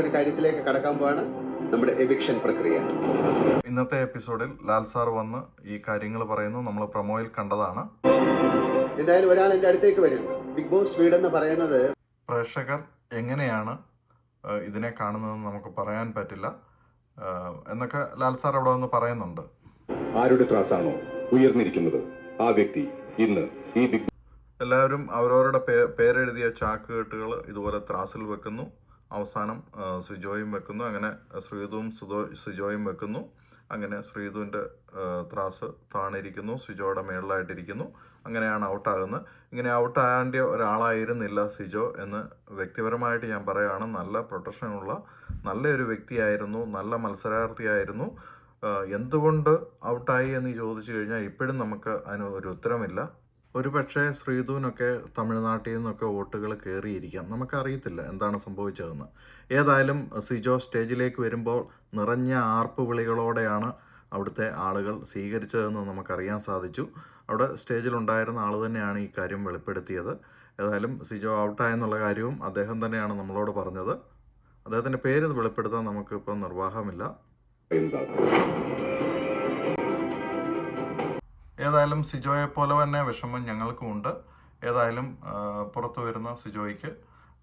ഒരു കാര്യത്തിലേക്ക് കടക്കാൻ പോവാണ് നമ്മുടെ എവിക്ഷൻ പ്രക്രിയ. ഇന്നത്തെ എപ്പിസോഡിൽ ലാൽ സാർ വന്ന് ഈ കാര്യങ്ങൾ പറയുന്നു. നമ്മൾ പ്രൊമോയിൽ കണ്ടതാണ്. എന്തായാലും ഒരാൾ എന്റെ അടുത്തേക്ക് വരുന്നു ബിഗ് ബോസ് വീട് എന്ന് പറയുന്നത് പ്രേക്ഷകർ എങ്ങനെയാണ് ഇതിനെ കാണുന്നതെന്ന് നമുക്ക് പറയാൻ പറ്റില്ല. എന്നൊക്കെ ലാൽ സാർ അവിടെ വന്ന് പറയുന്നുണ്ട്. ആരുടെ ത്രാസാണോ ഉയർന്നിരിക്കുന്നത്? ആ വ്യക്തി ഇന്ന് ഈ ബിഗ് എല്ലാവരും അവരവരുടെ പേരെഴുതിയ പേരെഴുതിയ ചാക്കുകെട്ടുകൾ ഇതുപോലെ ത്രാസിൽ വെക്കുന്നു. അവസാനം സിജോയും വെക്കുന്നു. അങ്ങനെ ശ്രീതുവും സുതോ സിജോയും വെക്കുന്നു. അങ്ങനെ ശ്രീതുവിന്റെ ത്രാസ് താണിരിക്കുന്നു സിജോയുടെ മേളിലായിട്ടിരിക്കുന്നു. അങ്ങനെയാണ് ഔട്ടാകുന്നത്. ഇങ്ങനെ ഔട്ടാകേണ്ട ഒരാളായിരുന്നില്ല സിജോ എന്ന് വ്യക്തിപരമായിട്ട് ഞാൻ പറയുകയാണ്. നല്ല പ്രൊട്ടക്ഷനുള്ള നല്ലൊരു വ്യക്തിയായിരുന്നു നല്ല മത്സരാർത്ഥിയായിരുന്നു. എന്തുകൊണ്ട് ഔട്ടായി എന്ന് ചോദിച്ചു കഴിഞ്ഞാൽ ഇപ്പോഴും നമുക്ക് അതിന് ഒരു ഉത്തരമില്ല. ഒരു പക്ഷേ ശ്രീധുവിനൊക്കെ തമിഴ്നാട്ടിൽ നിന്നൊക്കെ വോട്ടുകൾ കയറിയിരിക്കാം. നമുക്കറിയത്തില്ല എന്താണ് സംഭവിച്ചതെന്ന്. ഏതായാലും സിജോ സ്റ്റേജിലേക്ക് വരുമ്പോൾ നിറഞ്ഞ ആർപ്പ് വിളികളോടെയാണ് അവിടുത്തെ ആളുകൾ സ്വീകരിച്ചതെന്ന് നമുക്കറിയാൻ സാധിച്ചു. അവിടെ സ്റ്റേജിലുണ്ടായിരുന്ന ആൾ തന്നെയാണ് ഈ കാര്യം വെളിപ്പെടുത്തിയത്. ഏതായാലും സിജോ ഔട്ടായെന്നുള്ള കാര്യവും അദ്ദേഹം തന്നെയാണ് നമ്മളോട് പറഞ്ഞത്. അദ്ദേഹത്തിന്റെ പേര് വെളിപ്പെടുത്താൻ നമുക്കിപ്പോൾ നിർവാഹമില്ല. ഏതായാലും സിജോയെ പോലെ തന്നെ വിഷമം ഞങ്ങൾക്കും ഉണ്ട് ഏതായാലും പുറത്തു വരുന്ന സിജോയ്ക്ക്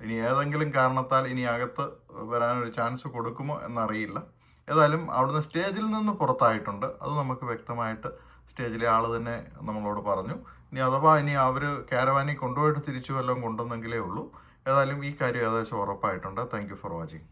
ഇനി ഏതെങ്കിലും കാരണത്താൽ ഇനി അകത്ത് വരാനൊരു ചാൻസ് കൊടുക്കുമോ എന്നറിയില്ല. ഏതായാലും അവിടുന്ന് സ്റ്റേജിൽ നിന്ന് പുറത്തായിട്ടുണ്ട്. അത് നമുക്ക് വ്യക്തമായിട്ട് സ്റ്റേജിലെ ആൾ തന്നെ നമ്മളോട് പറഞ്ഞു. ഇനി അഥവാ ഇനി അവർ കാരവാനി കൊണ്ടുപോയിട്ട് തിരിച്ചു വല്ലതും കൊണ്ടുവന്നെങ്കിലേ ഉള്ളൂ. ഏതായാലും ഈ കാര്യം ഏകദേശം ഉറപ്പായിട്ടുണ്ട്. Thank for watching